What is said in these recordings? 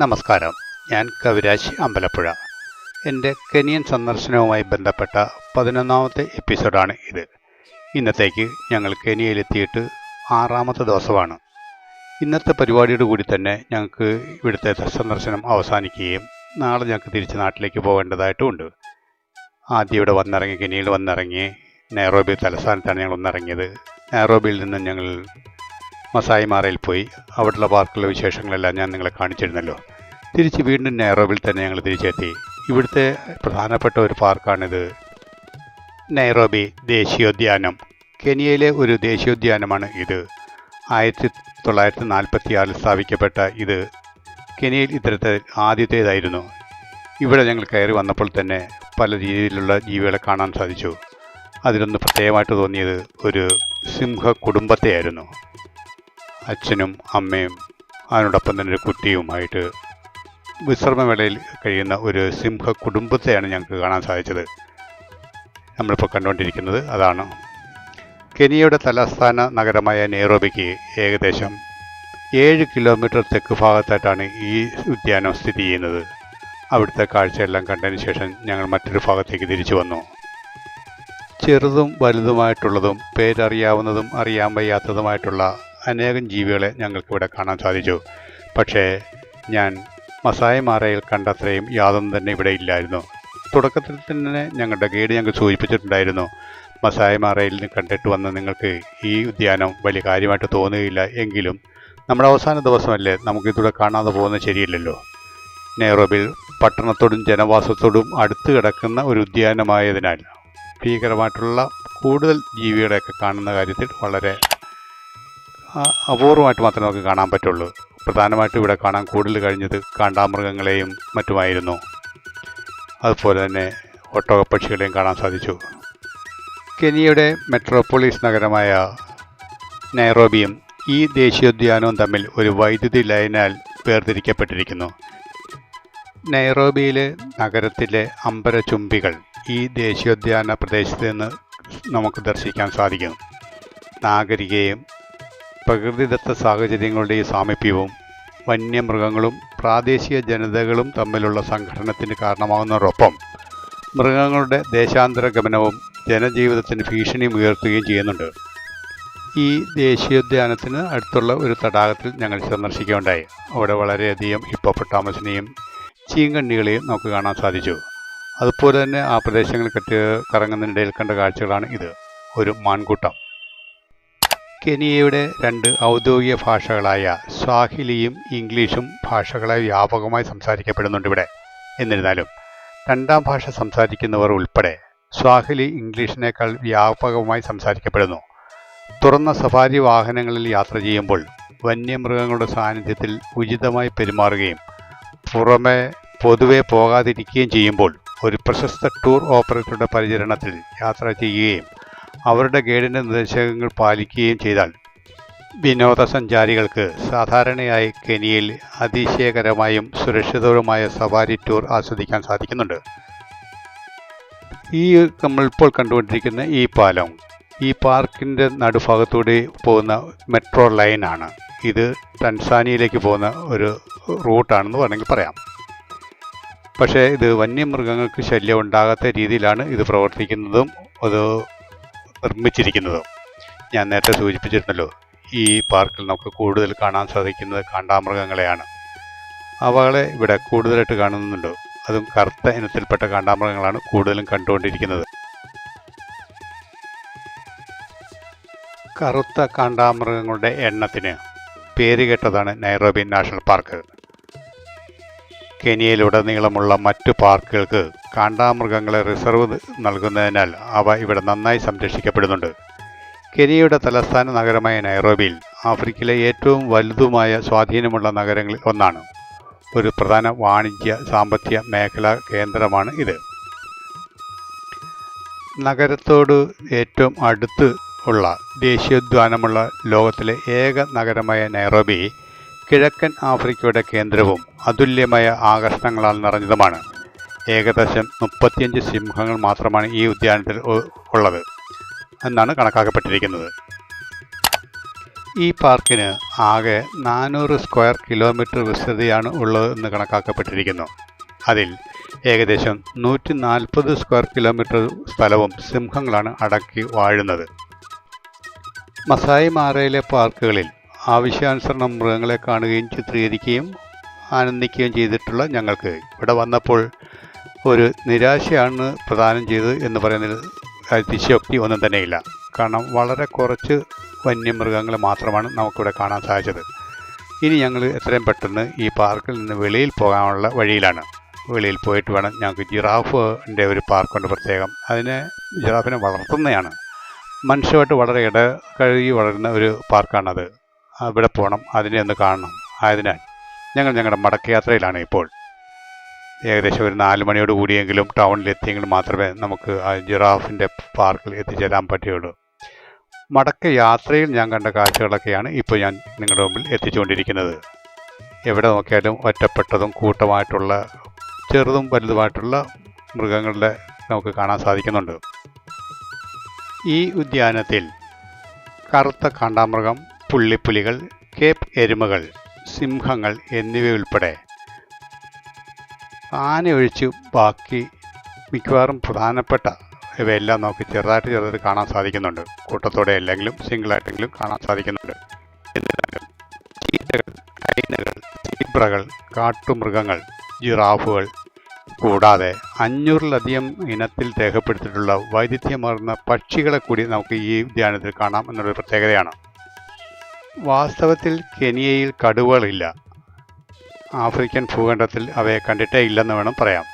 നമസ്കാരം. ഞാൻ കവിരാജ് അമ്പലപ്പുഴ. എന്റെ കെനിയൻ സന്ദർശനവുമായി ബന്ധപ്പെട്ട പതിനൊന്നാമത്തെ എപ്പിസോഡാണ് ഇത്. ഇന്നത്തേക്ക് ഞങ്ങൾ കെനിയയിലെത്തിയിട്ട് ആറാമത്തെ ദിവസമാണ്. ഇന്നത്തെ പരിപാടിയോട് കൂടി തന്നെ ഞങ്ങൾക്ക് ഇവിടുത്തെ സന്ദർശനം അവസാനിക്കുകയും നാളെ ഞങ്ങൾക്ക് തിരിച്ച് നാട്ടിലേക്ക് പോകേണ്ടതായിട്ടുമുണ്ട് ആദ്യം ഇവിടെ വന്നിറങ്ങി കെനിയയിൽ വന്നിറങ്ങി നെയറോബി തലസ്ഥാനത്താണ് ഞങ്ങൾ ഒന്നിറങ്ങിയത് നെയറോബിയിൽ നിന്ന് ഞങ്ങൾ മസായി മാറയിൽ പോയി. അവിടെയുള്ള പാർക്കിലെ വിശേഷങ്ങളെല്ലാം ഞാൻ നിങ്ങളെ കാണിച്ചിരുന്നല്ലോ. തിരിച്ച് വീണ്ടും നൈറോബിൽ തന്നെ ഞങ്ങൾ തിരിച്ചെത്തി. ഇവിടുത്തെ പ്രധാനപ്പെട്ട ഒരു പാർക്കാണിത്. നൈറോബി ദേശീയോദ്യാനം. കെനിയയിലെ ഒരു ദേശീയോദ്യാനമാണ് ഇത്. ആയിരത്തി തൊള്ളായിരത്തി നാൽപ്പത്തി ആറിൽ സ്ഥാപിക്കപ്പെട്ട ഇത് കെനിയയിൽ ഇത്തരത്തിൽ ആദ്യത്തേതായിരുന്നു. ഇവിടെ ഞങ്ങൾ കയറി വന്നപ്പോൾ തന്നെ പല രീതിയിലുള്ള ജീവികളെ കാണാൻ സാധിച്ചു. അതിലൊന്ന് പ്രത്യേകമായിട്ട് തോന്നിയത് ഒരു സിംഹ കുടുംബത്തെയായിരുന്നു. അച്ഛനും അമ്മയും അതിനോടൊപ്പം തന്നെ ഒരു കുട്ടിയുമായിട്ട് വിശ്രമവേളയിൽ കഴിയുന്ന ഒരു സിംഹ കുടുംബത്തെയാണ് ഞങ്ങൾക്ക് കാണാൻ സാധിച്ചത്. നമ്മളിപ്പോൾ കണ്ടുകൊണ്ടിരിക്കുന്നത് അതാണ്. കെനിയയുടെ തലസ്ഥാന നഗരമായ നെയ്റോബിക്ക് ഏകദേശം ഏഴ് കിലോമീറ്റർ തെക്ക് ഭാഗത്തായിട്ടാണ് ഈ ഉദ്യാനം സ്ഥിതി ചെയ്യുന്നത്. അവിടുത്തെ കാഴ്ചയെല്ലാം കണ്ടതിന് ശേഷം ഞങ്ങൾ മറ്റൊരു ഭാഗത്തേക്ക് തിരിച്ചു വന്നു. ചെറുതും വലുതുമായിട്ടുള്ളതും പേരറിയാവുന്നതും അറിയാൻ വയ്യാത്തതുമായിട്ടുള്ള അനേകം ജീവികളെ ഞങ്ങൾക്കിവിടെ കാണാൻ സാധിച്ചു. പക്ഷേ ഞാൻ മസായി മാറയിൽ കണ്ടത്രയും യാതൊന്നും തന്നെ ഇവിടെ ഇല്ലായിരുന്നു. തുടക്കത്തിൽ തന്നെ ഞങ്ങളുടെ ഗൈഡ് ഞങ്ങൾക്ക് സൂചിപ്പിച്ചിട്ടുണ്ടായിരുന്നു മസായി മാറയിൽ കണ്ടിട്ട് വന്ന നിങ്ങൾക്ക് ഈ ഉദ്യാനം വലിയ കാര്യമായിട്ട് തോന്നുകയില്ല എങ്കിലും നമ്മുടെ അവസാന ദിവസമല്ലേ നമുക്കിതൂടെ കാണാതെ പോകുന്നത് ശരിയില്ലല്ലോ. നെയ്റോബിൽ പട്ടണത്തോടും ജനവാസത്തോടും അടുത്ത് കിടക്കുന്ന ഒരു ഉദ്യാനമായതിനാൽ ഭീകരമായിട്ടുള്ള കൂടുതൽ ജീവികളെയൊക്കെ കാണുന്ന കാര്യത്തിൽ വളരെ അപൂർവമായിട്ട് മാത്രമേ നമുക്ക് കാണാൻ പറ്റുള്ളൂ. പ്രധാനമായിട്ടും ഇവിടെ കാണാൻ കൂടുതൽ കഴിഞ്ഞത് കാണ്ടാമൃഗങ്ങളെയും മറ്റുമായിരുന്നു. അതുപോലെ തന്നെ ഒട്ടകപ്പക്ഷികളെയും കാണാൻ സാധിച്ചു. കെനിയയുടെ മെട്രോപോളിസ് നഗരമായ നൈറോബിയും ഈ ദേശീയോദ്യാനവും തമ്മിൽ ഒരു വൈദ്യുതി ലൈനാൽ വേർതിരിക്കപ്പെട്ടിരിക്കുന്നു. നൈറോബിയിലെ നഗരത്തിലെ അമ്പരചുംബികൾ ഈ ദേശീയോദ്യാന പ്രദേശത്ത് നിന്ന് നമുക്ക് ദർശിക്കാൻ സാധിക്കും. നാഗരികയും പ്രകൃതിദത്ത സാഹചര്യങ്ങളുടെ ഈ സാമീപ്യവും വന്യമൃഗങ്ങളും പ്രാദേശിക ജനതകളും തമ്മിലുള്ള സംഘടനത്തിന് കാരണമാകുന്നതോടൊപ്പം മൃഗങ്ങളുടെ ദേശാന്തര ഗമനവും ജനജീവിതത്തിന് ഭീഷണിയും ഉയർത്തുകയും ചെയ്യുന്നുണ്ട്. ഈ ദേശീയോദ്യാനത്തിന് അടുത്തുള്ള ഒരു തടാകത്തിൽ ഞങ്ങൾ സന്ദർശിക്കുകയുണ്ടായി. അവിടെ വളരെയധികം ഹിപ്പോപ്പൊട്ടാമസിനെയും ചീങ്കണ്ണികളെയും നമുക്ക് കാണാൻ സാധിച്ചു. അതുപോലെ തന്നെ ആ പ്രദേശങ്ങളിൽ കെട്ടി കറങ്ങുന്നതിനിടയിൽ കണ്ട കാഴ്ചകളാണ് ഇത്. ഒരു മാൻകൂട്ടം. കെനിയയുടെ രണ്ട് ഔദ്യോഗിക ഭാഷകളായ സ്വാഹിലിയും ഇംഗ്ലീഷും ഭാഷകളായി വ്യാപകമായി സംസാരിക്കപ്പെടുന്നുണ്ട് ഇവിടെ. എന്നിരുന്നാലും രണ്ടാം ഭാഷ സംസാരിക്കുന്നവർ ഉൾപ്പെടെ സ്വാഹിലി ഇംഗ്ലീഷിനേക്കാൾ വ്യാപകമായി സംസാരിക്കപ്പെടുന്നു. തുറന്ന സഫാരി വാഹനങ്ങളിൽ യാത്ര ചെയ്യുമ്പോൾ വന്യമൃഗങ്ങളുടെ സാന്നിധ്യത്തിൽ ഉചിതമായി പെരുമാറുകയും പുറമെ പൊതുവെ പോകാതിരിക്കുകയും ചെയ്യുമ്പോൾ ഒരു പ്രശസ്ത ടൂർ ഓപ്പറേറ്ററുടെ പരിചരണത്തിൽ യാത്ര ചെയ്യുകയും അവരുടെ ഗൈഡിന്റെ നിർദ്ദേശങ്ങൾ പാലിക്കുകയും ചെയ്താൽ വിനോദസഞ്ചാരികൾക്ക് സാധാരണയായി കെനിയയിൽ അതിശയകരമായും സുരക്ഷിതവുമായ സവാരി ടൂർ ആസ്വദിക്കാൻ സാധിക്കുന്നുണ്ട്. ഈ നമ്മളിപ്പോൾ കണ്ടുകൊണ്ടിരിക്കുന്ന ഈ പാലം ഈ പാർക്കിന്റെ നടുഭാഗത്തൂടെ പോകുന്ന മെട്രോ ലൈനാണ് ഇത് ടൻസാനിയയിലേക്ക് പോകുന്ന ഒരു റൂട്ടാണെന്ന് വേണമെങ്കിൽ പറയാം. പക്ഷേ ഇത് വന്യമൃഗങ്ങൾക്ക് ശല്യം ഉണ്ടാകാത്ത രീതിയിലാണ് ഇത് പ്രവർത്തിക്കുന്നതും. അത് നിർമ്മിച്ചിരിക്കുന്നതും. ഞാൻ നേരത്തെ സൂചിപ്പിച്ചിരുന്നല്ലോ ഈ പാർക്കിൽ നമുക്ക് കൂടുതൽ കാണാൻ സാധിക്കുന്നത് കാണ്ടാമൃഗങ്ങളെയാണ്. അവകളെ ഇവിടെ കൂടുതലായിട്ട് കാണുന്നുണ്ട്. അതും കറുത്ത ഇനത്തിൽപ്പെട്ട കാണ്ടാമൃഗങ്ങളാണ് കൂടുതലും കണ്ടുകൊണ്ടിരിക്കുന്നത്. കറുത്ത കാണ്ടാമൃഗങ്ങളുടെ എണ്ണത്തിന് പേരുകേട്ടതാണ് നൈറോബി നാഷണൽ പാർക്ക്. കെനിയയിലുടനീളമുള്ള മറ്റു പാർക്കുകൾക്ക് കാണ്ടാമൃഗങ്ങളെ റിസർവ് നൽകുന്നതിനാൽ അവ ഇവിടെ നന്നായി സംരക്ഷിക്കപ്പെടുന്നുണ്ട്. കെനിയയുടെ തലസ്ഥാന നഗരമായ നൈറോബിയിൽ ആഫ്രിക്കയിലെ ഏറ്റവും വലുതുമായ സ്വാധീനമുള്ള നഗരങ്ങളിൽ ഒന്നാണ്. ഒരു പ്രധാന വാണിജ്യ സാമ്പത്തിക മേഖലാ കേന്ദ്രമാണ് ഇത്. നഗരത്തോട് ഏറ്റവും അടുത്ത് ഉള്ള ദേശീയോദ്യാനമുള്ള ലോകത്തിലെ ഏക നഗരമായ നൈറോബി കിഴക്കൻ ആഫ്രിക്കയുടെ കേന്ദ്രവും അതുല്യമായ ആകർഷണങ്ങളാൽ നിറഞ്ഞതുമാണ്. ഏകദേശം മുപ്പത്തിയഞ്ച് സിംഹങ്ങൾ മാത്രമാണ് ഈ ഉദ്യാനത്തിൽ ഉള്ളത് എന്നാണ് കണക്കാക്കപ്പെട്ടിരിക്കുന്നത്. ഈ പാർക്കിന് ആകെ നാനൂറ് സ്ക്വയർ കിലോമീറ്റർ വിസ്തൃതിയാണ് ഉള്ളത് എന്ന് കണക്കാക്കപ്പെട്ടിരിക്കുന്നു. അതിൽ ഏകദേശം നൂറ്റി നാൽപ്പത് സ്ക്വയർ കിലോമീറ്റർ സ്ഥലവും സിംഹങ്ങളാണ് അടക്കി വാഴുന്നത്. മസായി മാറയിലെ പാർക്കുകളിൽ ആവശ്യാനുസരണം മൃഗങ്ങളെ കാണുകയും ചിത്രീകരിക്കുകയും ആനന്ദിക്കുകയും ചെയ്തിട്ടുള്ള ഞങ്ങൾക്ക് ഇവിടെ വന്നപ്പോൾ ഒരു നിരാശയാണ് പ്രദാനം ചെയ്തത് എന്ന് പറയുന്നതിൽ അതിശയോക്തി ഒന്നും തന്നെയില്ല. കാരണം വളരെ കുറച്ച് വന്യമൃഗങ്ങളെ മാത്രമാണ് നമുക്കിവിടെ കാണാൻ സാധിച്ചത്. ഇനി ഞങ്ങൾ എത്രയും പെട്ടെന്ന് ഈ പാർക്കിൽ നിന്ന് വെളിയിൽ പോകാനുള്ള വഴിയിലാണ്. വെളിയിൽ പോയിട്ട് വേണം ഞങ്ങൾക്ക് ജിറാഫിന്റെ ഒരു പാർക്കുണ്ട് പ്രത്യേകം. അതിനെ ജിറാഫിനെ വളർത്തുന്നതാണ്. മനുഷ്യമായിട്ട് വളരെ ഇട കഴുകി വളരുന്ന ഒരു പാർക്കാണത്. അവിടെ പോകണം അതിനെ ഒന്ന് കാണണം. ആയതിനാൽ ഞങ്ങൾ ഞങ്ങളുടെ മടക്കയാത്രയിലാണ് ഇപ്പോൾ. ഏകദേശം ഒരു നാല് മണിയോട് കൂടിയെങ്കിലും ടൗണിൽ എത്തിയെങ്കിൽ മാത്രമേ നമുക്ക് ആ ജിറാഫിന്റെ പാർക്കിൽ എത്തിച്ചേരാൻ പറ്റുകയുള്ളൂ. മടക്ക യാത്രയിൽ ഞാൻ കണ്ട കാഴ്ചകളൊക്കെയാണ് ഇപ്പോൾ ഞാൻ നിങ്ങളുടെ മുമ്പിൽ എത്തിച്ചുകൊണ്ടിരിക്കുന്നത്. എവിടെ നോക്കിയാലും ഒറ്റപ്പെട്ടതും കൂട്ടമായിട്ടുള്ള ചെറുതും വലുതുമായിട്ടുള്ള മൃഗങ്ങളുടെ നമുക്ക് കാണാൻ സാധിക്കുന്നുണ്ട്. ഈ ഉദ്യാനത്തിൽ കറുത്ത കാണ്ടാമൃഗം പുള്ളിപ്പുലികൾ കേപ്പ് എരുമകൾ സിംഹങ്ങൾ എന്നിവയുൾപ്പെടെ ആനയൊഴിച്ച് ബാക്കി മിക്കവാറും പ്രധാനപ്പെട്ട ഇവയെല്ലാം നമുക്ക് ചെറുതായിട്ട് ചെറുതായിട്ട് കാണാൻ സാധിക്കുന്നുണ്ട്. കൂട്ടത്തോടെ അല്ലെങ്കിലും സിംഗിളായിട്ടെങ്കിലും കാണാൻ സാധിക്കുന്നുണ്ട്. ചീറ്റകൾ ഹൈനകൾ സീബ്രകൾ കാട്ടുമൃഗങ്ങൾ ജിറാഫുകൾ കൂടാതെ അഞ്ഞൂറിലധികം ഇനത്തിൽ രേഖപ്പെടുത്തിയിട്ടുള്ള വൈവിധ്യമാർന്ന പക്ഷികളെ കൂടി നമുക്ക് ഈ ഉദ്യാനത്തിൽ കാണാം എന്നൊരു പ്രത്യേകതയാണ്. വാസ്തവത്തിൽ കെനിയയിൽ കടുവകളില്ല. ആഫ്രിക്കൻ ഭൂഖണ്ഡത്തിൽ അവയെ കണ്ടിട്ടേ ഇല്ലെന്ന് വേണം പറയാം.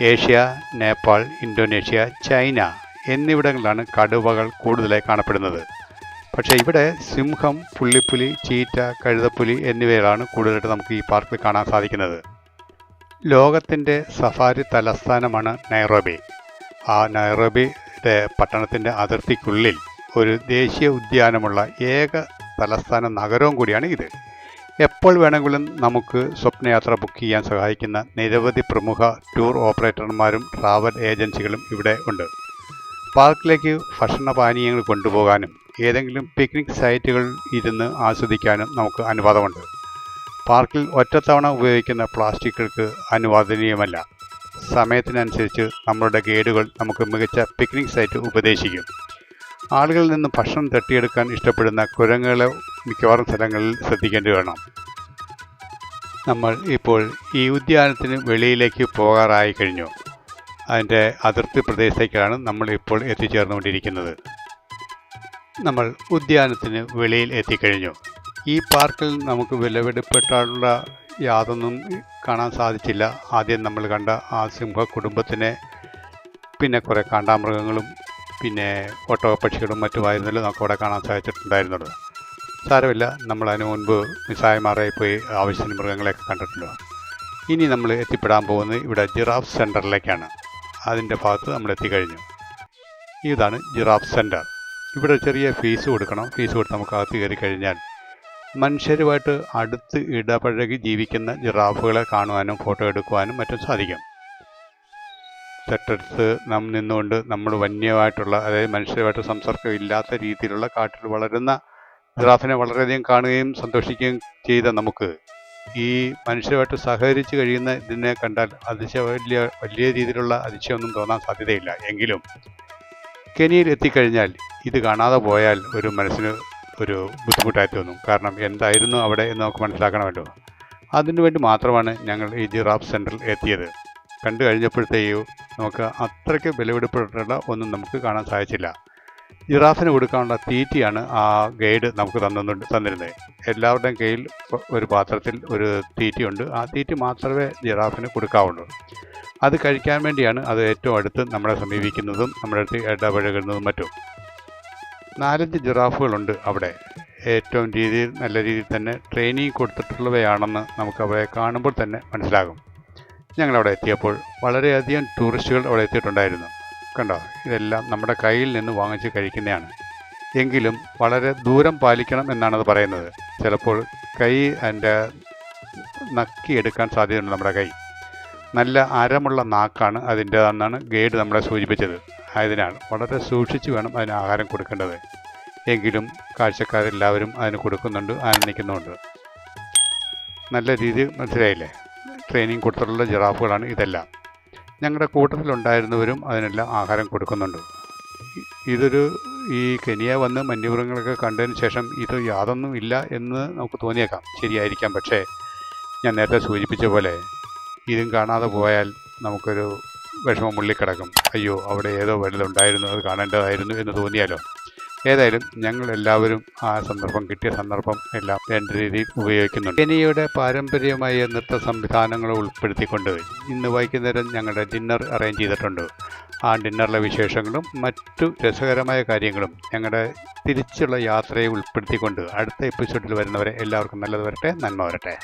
ഏഷ്യ നേപ്പാൾ ഇന്തോനേഷ്യ ചൈന എന്നിവിടങ്ങളിലാണ് കടുവകൾ കൂടുതലായി കാണപ്പെടുന്നത്. പക്ഷേ ഇവിടെ സിംഹം പുള്ളിപ്പുലി ചീറ്റ കഴുതപ്പുലി എന്നിവയാണ് കൂടുതലായിട്ട് നമുക്ക് ഈ പാർക്കിൽ കാണാൻ സാധിക്കുന്നത്. ലോകത്തിന്റെ സഫാരി തലസ്ഥാനമാണ് നൈറോബി. ആ നൈറോബിയുടെ പട്ടണത്തിന്റെ അതിർത്തിക്കുള്ളിൽ ഒരു ദേശീയ ഉദ്യാനമുള്ള ഏക തലസ്ഥാന നഗരവും കൂടിയാണ് ഇത്. എപ്പോൾ വേണമെങ്കിലും നമുക്ക് സ്വപ്നയാത്ര ബുക്ക് ചെയ്യാൻ സഹായിക്കുന്ന നിരവധി പ്രമുഖ ടൂർ ഓപ്പറേറ്റർമാരും ട്രാവൽ ഏജൻസികളും ഇവിടെ ഉണ്ട്. പാർക്കിലേക്ക് ഭക്ഷണപാനീയങ്ങൾ കൊണ്ടുപോകാനും ഏതെങ്കിലും പിക്നിക് സൈറ്റുകൾ ഇരുന്ന് ആസ്വദിക്കാനും നമുക്ക് അനുവാദമുണ്ട്. പാർക്കിൽ ഒറ്റത്തവണ ഉപയോഗിക്കുന്ന പ്ലാസ്റ്റിക്കുകൾക്ക് അനുവാദനീയമല്ല. സമയത്തിനനുസരിച്ച് നമ്മളുടെ ഗൈഡുകൾ നമുക്ക് മികച്ച പിക്നിക് സൈറ്റ് ഉപദേശിക്കും. ആളുകളിൽ നിന്ന് ഭക്ഷണം തട്ടിയെടുക്കാൻ ഇഷ്ടപ്പെടുന്ന കുരങ്ങുകളെ മിക്കവാറും സ്ഥലങ്ങളിൽ ശ്രദ്ധിക്കേണ്ടി വേണം നമ്മൾ ഇപ്പോൾ ഈ ഉദ്യാനത്തിന് വെളിയിലേക്ക് പോകാറായി കഴിഞ്ഞു. അതിന്റെ അതിർത്തി പ്രദേശത്തേക്കാണ് നമ്മൾ ഇപ്പോൾ എത്തിച്ചേർന്നുകൊണ്ടിരിക്കുന്നത്. നമ്മൾ ഉദ്യാനത്തിന് വെളിയിൽ എത്തിക്കഴിഞ്ഞു. ഈ പാർക്കിൽ നമുക്ക് വിലവെടുപ്പെട്ടുള്ള യാതൊന്നും കാണാൻ സാധിച്ചില്ല. ആദ്യം നമ്മൾ കണ്ട ആ സിംഹ കുടുംബത്തിനെ പിന്നെ കുറേ കാണ്ടാമൃഗങ്ങളും പിന്നെ ഒട്ടകപ്പക്ഷികളും മറ്റുമായിരുന്നല്ലോ നമുക്ക് അവിടെ കാണാൻ സാധിച്ചിട്ടുണ്ടായിരുന്നുള്ളത് സാരമില്ല നമ്മൾ അതിനു മുൻപ് മിസായമാറായി പോയി ആവശ്യത്തിന് മൃഗങ്ങളെയൊക്കെ കണ്ടിട്ടുണ്ടോ? ഇനി നമ്മൾ എത്തിപ്പെടാൻ പോകുന്നത് ഇവിടെ ജിറാഫ് സെന്ററിലേക്കാണ് അതിന്റെ ഭാഗത്ത് നമ്മൾ എത്തിക്കഴിഞ്ഞു. ഇതാണ് ജിറാഫ് സെന്റർ ഇവിടെ ചെറിയ ഫീസ് കൊടുക്കണം. ഫീസ് കൊടുത്ത് നമുക്ക് അകത്ത് കയറി കഴിഞ്ഞാൽ മനുഷ്യരുമായിട്ട് അടുത്ത് ഇടപഴകി ജീവിക്കുന്ന ജിറാഫുകളെ കാണുവാനും ഫോട്ടോ എടുക്കുവാനും മറ്റും സാധിക്കും. തൊട്ടടുത്ത് നാം നിന്നുകൊണ്ട് നമ്മൾ വന്യമായിട്ടുള്ള അതായത് മനുഷ്യരുമായിട്ട് സംസർഗം ഇല്ലാത്ത രീതിയിലുള്ള കാട്ടിൽ വളരുന്ന ജിറാഫിനെ വളരെയധികം കാണുകയും സന്തോഷിക്കുകയും ചെയ്ത നമുക്ക് ഈ മനുഷ്യരുമായിട്ട് സഹകരിച്ച് കഴിയുന്ന ഇതിനെ കണ്ടാൽ അതിശയ വലിയ വലിയ രീതിയിലുള്ള അതിശയമൊന്നും തോന്നാൻ സാധ്യതയില്ല. എങ്കിലും കെനിയിൽ എത്തിക്കഴിഞ്ഞാൽ ഇത് കാണാതെ പോയാൽ ഒരു മനസ്സിന് ഒരു ബുദ്ധിമുട്ടായി തോന്നും. കാരണം എന്തായിരുന്നു അവിടെ എന്ന് നമുക്ക് മനസ്സിലാക്കണമല്ലോ. അതിനുവേണ്ടി മാത്രമാണ് ഞങ്ങൾ ഈ ജിറാഫ് സെന്ററിൽ എത്തിയത്. കണ്ടു കഴിഞ്ഞപ്പോഴത്തേക്കും നമുക്ക് അത്രയ്ക്ക് വിലപിടിപ്പെട്ടിട്ടുള്ള ഒന്നും നമുക്ക് കാണാൻ സാധിച്ചില്ല. ജിറാഫിന് കൊടുക്കാനുള്ള തീറ്റിയാണ് ആ ഗൈഡ് നമുക്ക് തന്നിട്ടുണ്ട് തന്നിരുന്നത് എല്ലാവരുടെയും കയ്യിൽ ഒരു പാത്രത്തിൽ ഒരു തീറ്റിയുണ്ട്. ആ തീറ്റി മാത്രമേ ജിറാഫിന് കൊടുക്കാവുള്ളൂ. അത് കഴിക്കാൻ വേണ്ടിയാണ് അത് ഏറ്റവും അടുത്ത് നമ്മളെ സമീപിക്കുന്നതും നമ്മുടെ അടുത്ത് ഇടപഴകുന്നതും മറ്റും. നാലഞ്ച് ജിറാഫുകളുണ്ട് അവിടെ. ഏറ്റവും രീതിയിൽ നല്ല രീതിയിൽ തന്നെ ട്രെയിനിങ് കൊടുത്തിട്ടുള്ളവയാണെന്ന് നമുക്ക് അവയെ കാണുമ്പോൾ തന്നെ മനസ്സിലാകും. ഞങ്ങളവിടെ എത്തിയപ്പോൾ വളരെയധികം ടൂറിസ്റ്റുകൾ അവിടെ എത്തിയിട്ടുണ്ടായിരുന്നു. കണ്ടോ? ഇതെല്ലാം നമ്മുടെ കയ്യിൽ നിന്ന് വാങ്ങിച്ച് കഴിക്കുന്നതാണ്. എങ്കിലും വളരെ ദൂരം പാലിക്കണം എന്നാണ് അത് പറയുന്നത്. ചിലപ്പോൾ കൈ അതിന്റെ നക്കിയെടുക്കാൻ സാധ്യതയുണ്ട് നമ്മുടെ കൈ. നല്ല അരമുള്ള നാക്കാണ് അതിന്റെതെന്നാണ് ഗൈഡ് നമ്മളെ സൂചിപ്പിച്ചത്. ആയതിനാൽ വളരെ സൂക്ഷിച്ച് വേണം അതിന് ആഹാരം കൊടുക്കേണ്ടത്. എങ്കിലും കാഴ്ചക്കാരെല്ലാവരും അതിന് കൊടുക്കുന്നുണ്ട് ആനന്ദിക്കുന്നുണ്ട് നല്ല രീതി മനസ്സിലായില്ലേ? ട്രെയിനിങ് കൊടുത്തിട്ടുള്ള ജിറാഫുകളാണ് ഇതെല്ലാം. ഞങ്ങളുടെ കൂട്ടത്തിലുണ്ടായിരുന്നവരും അതിനെല്ലാം ആഹാരം കൊടുക്കുന്നുണ്ട്. ഇതൊരു ഈ കെനിയ വന്ന് വന്യമൃഗങ്ങളൊക്കെ കണ്ടതിന് ശേഷം ഇത് യാതൊന്നും ഇല്ല എന്ന് നമുക്ക് തോന്നിയേക്കാം. ശരിയായിരിക്കാം. പക്ഷേ ഞാൻ നേരത്തെ സൂചിപ്പിച്ച പോലെ ഇതും കാണാതെ പോയാൽ നമുക്കൊരു വിഷമം കിടക്കും അയ്യോ അവിടെ ഏതോ വലുതുണ്ടായിരുന്നു അത് കാണേണ്ടതായിരുന്നു എന്ന് തോന്നിയാലോ? ഏതായാലും ഞങ്ങൾ എല്ലാവരും ആ സന്ദർഭം കിട്ടിയ സന്ദർഭം എല്ലാം രണ്ട് രീതിയിൽ ഉപയോഗിക്കുന്നുണ്ട്. ഇനിയുടെ പാരമ്പര്യമായ നൃത്ത സംവിധാനങ്ങൾ ഉൾപ്പെടുത്തിക്കൊണ്ട് ഇന്ന് വൈകുന്നേരം ഞങ്ങളുടെ ഡിന്നർ അറേഞ്ച് ചെയ്തിട്ടുണ്ട്. ആ ഡിന്നറിലെ വിശേഷങ്ങളും മറ്റു രസകരമായ കാര്യങ്ങളും ഞങ്ങളുടെ തിരിച്ചുള്ള യാത്രയെ ഉൾപ്പെടുത്തിക്കൊണ്ട് അടുത്ത എപ്പിസോഡിൽ വരുന്നവരെ എല്ലാവർക്കും നല്ലത് വരട്ടെ നന്മ വരട്ടെ.